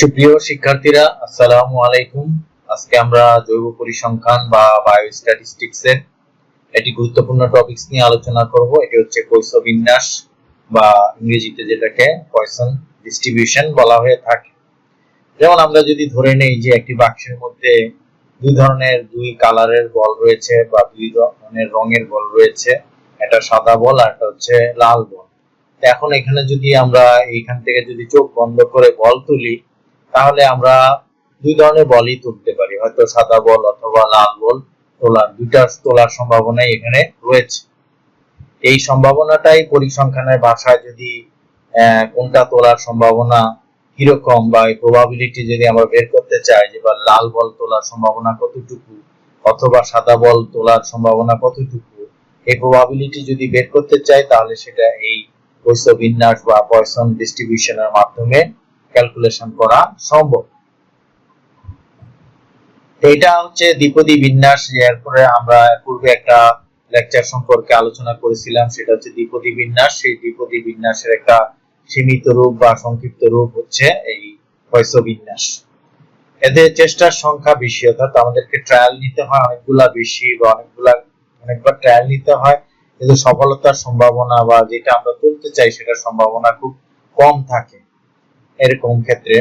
সুপ্রিয় শিক্ষার্থীরা, আসসালামু আলাইকুম। আজকে আমরা জৈব পরিসংখ্যান বা বায়ো স্ট্যাটিস্টিক্স এর একটি গুরুত্বপূর্ণ টপিকস নিয়ে আলোচনা করব। এটি হচ্ছে কৈশ বিন্যাস বা ইংরেজিতে যেটাকে পয়সন ডিস্ট্রিবিউশন বলা হয়ে থাকে। যেমন আমরা যদি ধরে নেই যে একটি বাক্সের মধ্যে দুই ধরনের দুই কালারের বল রয়েছে বা দুই ধরনের রঙের বল রয়েছে, একটা সাদা বল আর একটা হচ্ছে লাল বল। এখন এখানে যদি আমরা এইখান থেকে যদি চোখ বন্ধ করে বল তুলি তাহলে আমরা দুই ধরনের বলই তুলতে পারি। হয়তো সাদা বল অথবা লাল বল তোলার দুইটা তোলার সম্ভাবনাই এখানে রয়েছে। এই সম্ভাবনাটাই পরিসংখ্যানের ভাষায় যদি কোনটা তোলার সম্ভাবনা কীরকম বা এই প্রবাবিলিটি যদি আমরা বের করতে চাই যে বা লাল বল তোলার সম্ভাবনা কতটুকু অথবা সাদা বল তোলার সম্ভাবনা কতটুকু, এই প্রবাবিলিটি যদি বের করতে চাই তাহলে সেটা এই বৈশ্য বিন্যাস বা পয়সন ডিস্ট্রিবিউশনের মাধ্যমে ক্যালকুলেশন করা সম্ভব। এটা হচ্ছে দ্বিপদী বিন্যাস, এরপরে আমরা পূর্বে একটা লেকচার সম্পর্কে আলোচনা করেছিলাম, সেটা হচ্ছে দ্বিপদী বিন্যাস। সেই দ্বিপদী বিন্যাসের একটা সীমিত রূপ বা সংক্ষিপ্ত রূপ হচ্ছে এই পয়স বিন্যাস এদের চেষ্টার সংখ্যা বেশি, অর্থাৎ আমাদেরকে ট্রায়াল নিতে হয়, অনেকগুলা বেশি বা অনেকগুলা, অনেকবার ট্রায়াল নিতে হয়, কিন্তু সফলতার সম্ভাবনা বা যেটা আমরা তুলতে চাই, সেটার সম্ভাবনা খুব কম থাকে। এরকম ক্ষেত্রে।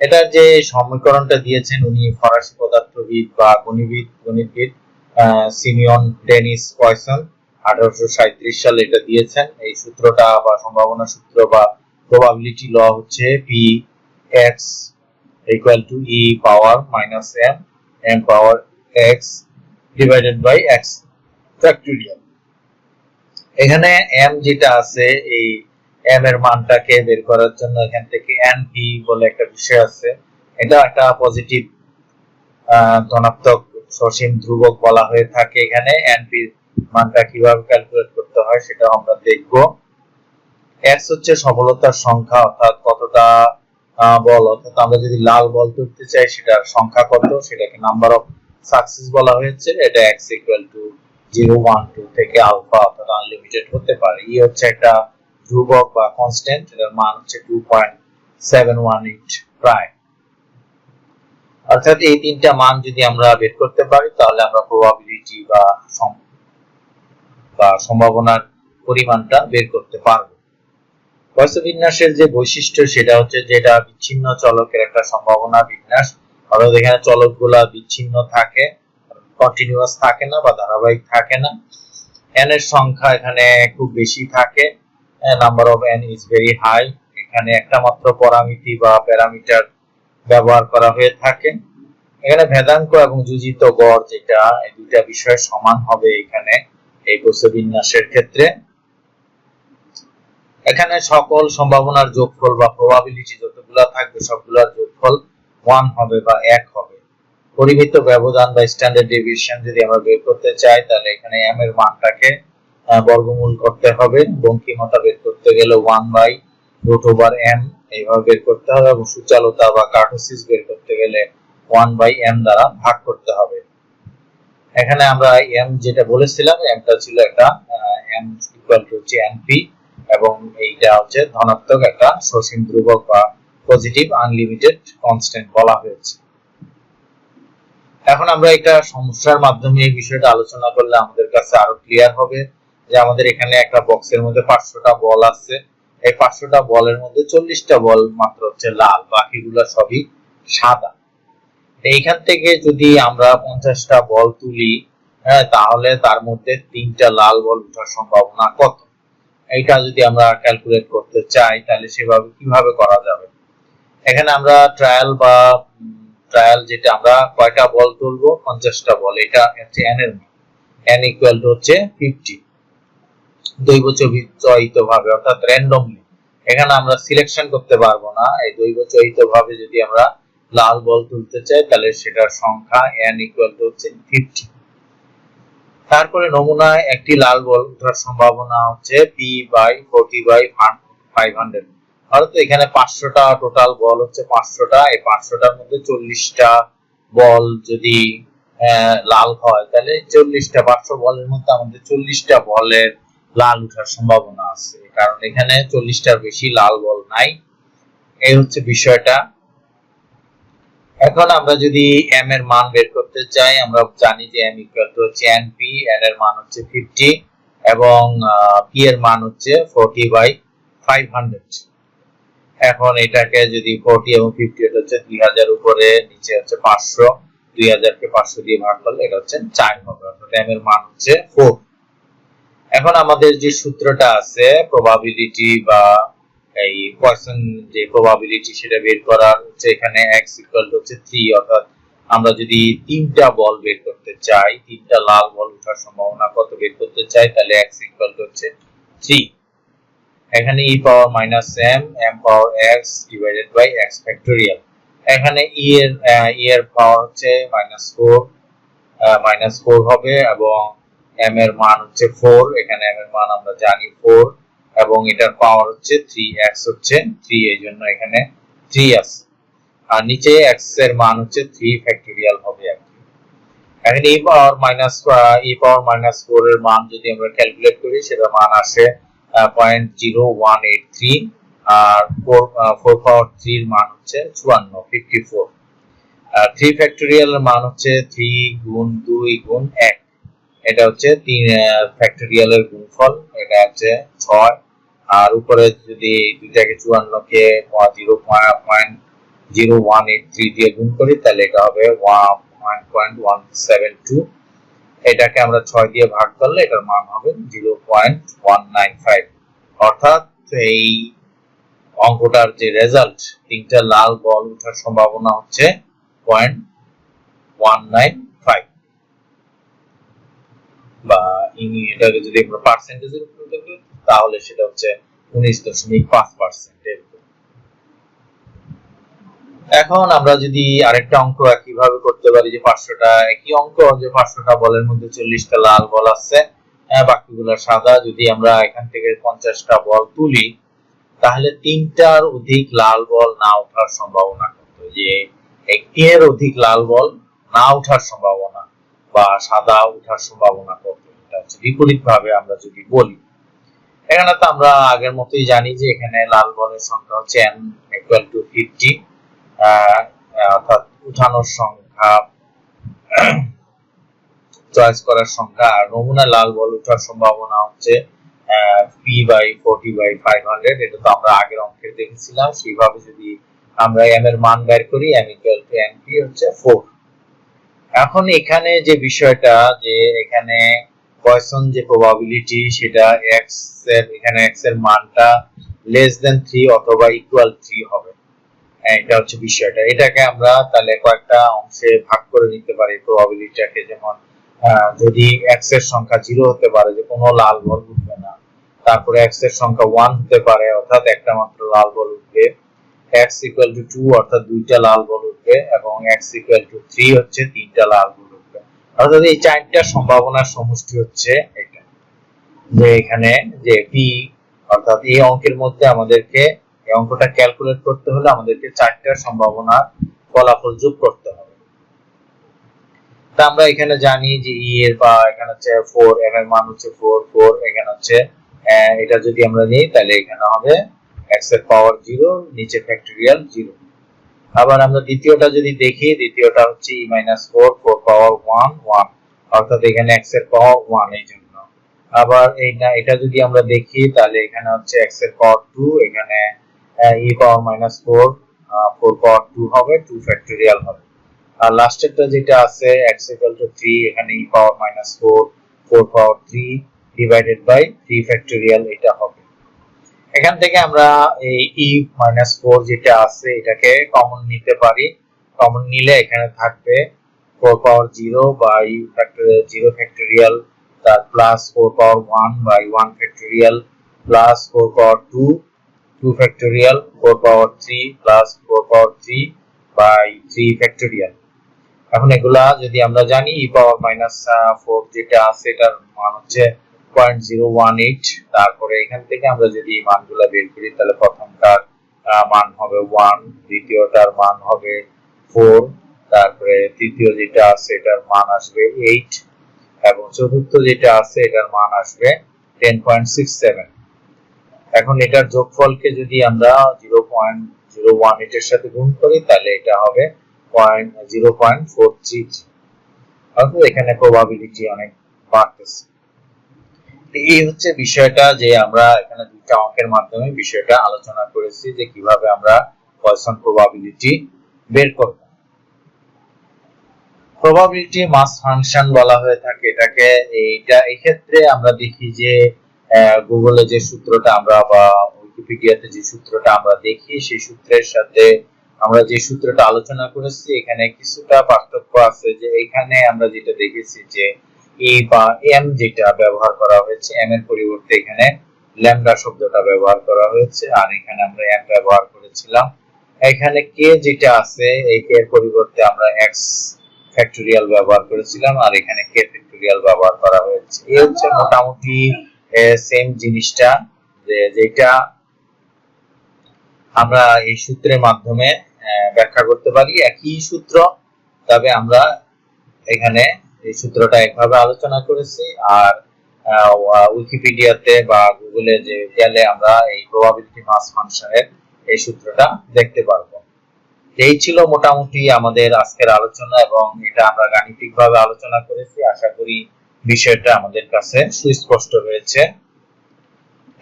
এটার যে সমীকরণটা দিয়েছেন উনি, ফরাসি পদার্থবিদ বা গণিতবিদ গণিতবিদ সিমিয়ন ডেনিস পয়সন আঠারোশো সাঁত্রিশ সালে এটা দিয়েছেন। এই সূত্রটা বা সম্ভাবনা সূত্র বা প্রবাবিলিটি ল হচ্ছে P X equal to E power minus M M power X divided by X factorial এখানে এম যেটা আছে, এই এম এর মানটাকে বের করার জন্য এখান থেকে এন পি বলে একটা বিষয় আছে। এটা একটা পজিটিভ ধনাত্মক সসীম ধ্রুবক বলা হয়ে থাকে এখানে। এন পি মানটা কীভাবে ক্যালকুলেট করতে হয় সেটা আমরা দেখব। এক্স হচ্ছে সফলতার সংখ্যা, অর্থাৎ কতটা বল। অর্থাৎ আমরা যদি লাল বল তুলতে চাই, সেটার সংখ্যা কত? সেটাকে নাম্বার অফ সাকসেস বলা হয়েছে। এটা X equal to zero one two থেকে আলফা অর্থাৎ আনলিমিটেড হতে পারে। ই হচ্ছে একটা ধ্রুবক বা কনস্ট্যান্ট এটার মান হচ্ছে two point seven one eight প্রায় অর্থাৎ এই তিনটা মান যদি আমরা বের করতে পারি, তাহলে আমরা প্রবাবিলিটি বা বা সম্ভাবনার পরিমাণটা বের করতে পারব। পয়স বিন্যাসের যে বৈশিষ্ট্য, সেটা হচ্ছে যেটা বিচ্ছিন্ন চলকের একটা সম্ভাবনা বিন্যাস। অর্থাৎ এখানে চলকগুলা বিচ্ছিন্ন থাকে কন্টিনিউয়াস থাকে না বা ধারাবাহিক থাকে না। N এর সংখ্যা এখানে খুব বেশি থাকে। Number of n is very high এখানে একটা মাত্র পরামিতি বা প্যারামিটার ব্যবহার করা হয়ে থাকে। এখানে ভেদাঙ্ক এবং যুজিত গড় যেটা, এই দুইটা বিষয় সমান হবে এখানে এই কোষ বিন্যাসের ক্ষেত্রে। এখানে সকল সম্ভাবনার যোগফল বা প্রবাবিলিটি যতগুলা থাকবে, সবগুলোর যোগফল ওয়ান হবে বা এক হবে। পরিমিত ব্যবধান বা স্ট্যান্ডার্ড ডেভিয়েশন যদি আমরা বের করতে চাই, তাহলে এখানে m এর মানটাকে বর্গমূল করতে হবে। বঙ্কিমতা বের করতে গেলে one by root over M এইভাবে বের করতে হবে এবং সুচালতা বা কার্টোসিস বের করতে গেলে ওয়ান বাই এম দ্বারা ভাগ করতে হবে। এখানে আমরা এম যেটা বলেছিলাম এমটা ছিল একটা এম ইকুয়াল টু হচ্ছে এনপি এবং এইটা হচ্ছে ধনাত্মক একটা সসীম ধ্রুবক বা পজিটিভ আনলিমিটেড কনস্ট্যান্ট বলা হয়েছে। এখন আমরা এটা সমস্যার মাধ্যমে এই বিষয়টা আলোচনা করলে আমাদের কাছে আরও ক্লিয়ার হবে। যে আমাদের এখানে একটা বক্সের মধ্যে পাঁচশোটা বল আছে। এই পাঁচশোটা বলের মধ্যে চল্লিশটা বল মাত্র হচ্ছে লাল, বাকিগুলো সবই সাদা। এইখান থেকে যদি আমরা পঞ্চাশটা বল তুলি হ্যাঁ তাহলে তার মধ্যে তিনটা লাল বল ওঠার সম্ভাবনা কত? এইটা যদি আমরা ক্যালকুলেট করতে চাই, তাহলে সেভাবে কীভাবে করা যাবে? এখানে আমরা ট্রায়াল বা ট্রায়াল যেটা আমরা কয়টা বল তুলবো? পঞ্চাশটা বল এটা হচ্ছে এন এর মান। এন ইকুয়াল টু হচ্ছে ফিফটি দৈব চয়িত ভাবে অর্থাৎ র্যান্ডমলি এখানে আমরা সিলেকশন করতে পারব না। এই দৈবচয়িত ভাবে যদি আমরা লাল বল তুলতে চাই, তাহলে সেটার সংখ্যা ইকুয়াল টু হচ্ছে ফিফটি তারপরে নমুনায় একটি লাল বল ওঠার সম্ভাবনা হচ্ছে by forty by five hundred অর্থাৎ এখানে পাঁচশোটা টোটাল বল হচ্ছে পাঁচশোটা। এই পাঁচশোটার মধ্যে চল্লিশটা বল যদি লাল হয়, তাহলে চল্লিশটা, পাঁচশো বলের মধ্যে আমাদের চল্লিশটা বলের লাল ওঠার সম্ভাবনা আছে কারণ এখানে চল্লিশটার বেশি লাল বল নাই। এই হচ্ছে বিষয়টা। এখন আমরা যদি m এর মান বের করতে চাই, আমরা জানি যে m ইকুয়াল টু হচ্ছে np n এর মান হচ্ছে 50 এবং p এর মান হচ্ছে 40 বাই 500 এখন এটাকে যদি 40 এবং 50 এটা হচ্ছে 2000 উপরে, নিচে হচ্ছে 500 2000 কে 500 দিয়ে ভাগ করলে এটা হচ্ছে চার হবে, অর্থাৎ m এর মান হচ্ছে 4 এখন আমাদের যে সূত্রটা আছে প্রবাবিলিটি বা এই পয়সন যে প্রবাবিলিটি সেটা বের করার হচ্ছে এখানে x ইকুয়াল হচ্ছে 3 অর্থাৎ আমরা যদি তিনটা বল বের করতে চাই, তিনটা লাল বল ওঠার সম্ভাবনা কত বের করতে চাই, তাহলে x ইকুয়াল হচ্ছে 3 এখানে e power minus m m power x divided by x factorial এখানে e এর e এর পাওয়ার হচ্ছে মাইনাস 4 মাইনাস 4 হবে এবং m এর মান হচ্ছে 4 এখানে m এর মান আমরা জানি 4 এবং এটার পাওয়ার হচ্ছে 3x হচ্ছে 3 এই জন্য এখানে 3 আছে। আর নিচে x এর মান হচ্ছে 3 ফ্যাক্টোরিয়াল হবে আর কি। এখন e power minus e power minus 4 এর মান যদি আমরা ক্যালকুলেট করি, সেটা মান আসে 0.0183 আর 4 4 পাওয়ার 3 এর মান হচ্ছে 54 54 আর 3 ফ্যাক্টোরিয়াল এর মান হচ্ছে 3 গুণ 2 গুণ 1 এটা হচ্ছে 3 ফ্যাক্টোরিয়াল এর গুণফল, এটা হচ্ছে 6 আর উপরে যদি দুইটাকে চুয়ান্ন কে zero point zero one eight three দিয়ে গুণ করি, তাহলে এটা হবে one point one seven two এটাকে আমরা ছয় দিয়ে ভাগ করলে এটার মান হবে zero point one nine five অর্থাৎ এই অঙ্কটার যে রেজাল্ট তিনটা লাল বল ওঠার সম্ভাবনা হচ্ছে পয়েন্ট ওয়ান নাইন বা এটাকে যদি আমরা পার্সেন্টেজের দেখি, তাহলে সেটা হচ্ছে উনিশ দশমিক পাঁচ এখন আমরা যদি আরেকটা অঙ্ক করতে পারি যে পাঁচশোটা, একই অঙ্ক যে পাঁচশোটা বলের মধ্যে চল্লিশটা লাল বল আছে বাকিগুলো সাদা। যদি আমরা এখান থেকে পঞ্চাশটা বল তুলি, তাহলে তিনটার অধিক লাল বল না ওঠার সম্ভাবনা যে একটির অধিক লাল বল না ওঠার সম্ভাবনা বা সাদা ওঠার সম্ভাবনা কত? এটা হচ্ছে বিপরীত ভাবে আমরা যদি বলি। এখানে তো আমরা আগের মতোই জানি যে এখানে লাল বলের সংখ্যা হচ্ছে n ইকুয়াল টু 50 অর্থাৎ উঠানোর সংখ্যা চয়েস করার সংখ্যা, আর নমুনা লাল বল উঠার সম্ভাবনা হচ্ছে পি বাই 40 বাই 500 এটা তো আমরা আগের অঙ্কে দেখেছিলাম। সেইভাবে যদি আমরা এম এর মান বের করি এম ইকুয়াল টু পি হচ্ছে 4 এখন এখানে যে বিষয়টা যে এখানে পয়সন যে প্রবাবিলিটি সেটা x এর, এখানে x এর মানটা লেস দেন 3 অথবা ইকুয়াল 3 হবে। এটা হচ্ছে বিষয়টা। এটাকে আমরা তাহলে কয়েকটা অংশে ভাগ করে নিতে পারি প্রবাবিলিটিটাকে যেমন যদি x এর সংখ্যা 0 হতে পারে, যে কোনো লাল বল উঠবে না, তারপরে x এর সংখ্যা 1 হতে পারে, অর্থাৎ একটা মাত্র লাল বল উঠবে x 2 অর্থাৎ দুইটা লাল উঠবে এবং x 3 হচ্ছে তিনটা লাল অর্থাৎ এই চারটা সম্ভাবনার সমষ্টি হচ্ছে এটা। যে এখানে যে p, অর্থাৎ এই অঙ্কের মধ্যে আমাদেরকে এই অঙ্কটা ক্যালকুলেট করতে হলে আমাদেরকে চারটা সম্ভাবনার ফলাফল যোগ করতে হবে। তা আমরা এখানে জানি যে ই এর বা এখানে হচ্ছে 4 এম এর মান হচ্ছে 4 4 এখানে হচ্ছে এটা যদি আমরা নিই তাহলে এখানে হবে x এর পাওয়ার 0 নিচে ফ্যাক্টরিয়াল 0 আবার আমরা দ্বিতীয়টা যদি দেখি, দ্বিতীয়টা হচ্ছে e 4 4 পাওয়ার 1 1 অর্থাৎ এখানে x এর পাওয়ার 1 এই জন্য। আবার এই না এটা যদি আমরা দেখি, তাহলে এখানে হচ্ছে x এর পাওয়ার 2 এখানে e power minus four four power two হবে টু ফ্যাক্টোরিয়াল হবে। আর লাস্টেরটা যেটা আছে, x ইকুয়াল টু থ্রি এখানে e power minus four four power three divided by three factorial এটা হবে। এখান থেকে আমরা এই e মাইনাস ফোর যেটা আছে, এটাকে কমন নিতে পারি। কমন নিলে এখানে থাকবে four power zero by factorial zero factorial তার plus four power one by one factorial plus four power two 2 factorial 4 power 3 plus 4 power 3 by 3 factorial এখন এগুলা যদি আমরা জানি e পাওয়ার মাইনাস 4 যেটা আছে, এটার মান হচ্ছে 0.018 তারপরে এখান থেকে আমরা যদি এই মানগুলো বের করি, তাহলে প্রথমটার মান হবে 1 দ্বিতীয়টার মান হবে 4 তারপরে তৃতীয় যেটা আছে এটার মান আসবে 8 এবং চতুর্থ যেটা আছে এটার মান আসবে 10.67 এখন এটার যোগফলকে যদি আমরা জিরো পয়েন্ট জিরো ওয়ান এটার সাথে গুণ করি, তাহলে এটা হবে point zero point four three অর্থাৎ এখানে প্রবাবিলিটি অনেক বাড়তেছে। এই হচ্ছে বিষয়টা যে আমরা এখানে দুইটা অঙ্কের মাধ্যমে বিষয়টা আলোচনা করেছি যে কীভাবে আমরা পয়সন প্রবাবিলিটি বের করব। প্রবাবিলিটি মাস ফাংশন বলা হয়ে থাকে এটাকে। এইটা এই ক্ষেত্রে আমরা দেখি যে গুগলে যে সূত্রটা আমরা বা উইকিপিডিয়াতে যে সূত্রটা আমরা দেখি, সেই সূত্রের সাথে আমরা যে সূত্রটা আলোচনা করেছি, এখানে কিছুটা পার্থক্য আছে যে এখানে আমরা যেটা দেখেছি যে এ বা এম যেটা ব্যবহার করা হয়েছে এম এর পরিবর্তে এখানে ল্যামডা শব্দটা ব্যবহার করা হয়েছে আর এখানে আমরা এম ব্যবহার করেছিলাম। এখানে কে যেটা আছে এই কে এর পরিবর্তে আমরা এক্স ফ্যাক্টোরিয়াল ব্যবহার করেছিলাম আর এখানে কে ফ্যাক্টোরিয়াল ব্যবহার করা হয়েছে। এই হচ্ছে মোটামুটি সেম জিনিসটা যেটা আমরা এই সূত্রের মাধ্যমে ব্যাখ্যা করতে পারি। একই সূত্র তবে আমরা এখানে এই সূত্রটা একভাবে আলোচনা করেছি আর উইকিপিডিয়াতে বা গুগলে যে গেলে আমরা এই প্রবাবিলিটি মাস ফাংশনের এই সূত্রটা দেখতে পারব। এই ছিল মোটামুটি আমাদের আজকের আলোচনা এবং এটা আমরা গাণিতিকভাবে আলোচনা করেছি। আশা করি বিষয়টা আমাদের কাছে সুস্পষ্ট হয়েছে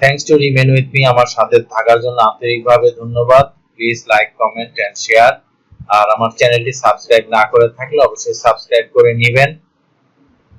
thanks to remain with me আমার সাথে থাকার জন্য আন্তরিকভাবে ধন্যবাদ। Please like comment and share আর আমার চ্যানেলটি সাবস্ক্রাইব না করে থাকলে অবশ্যই সাবস্ক্রাইব করে নেবেন।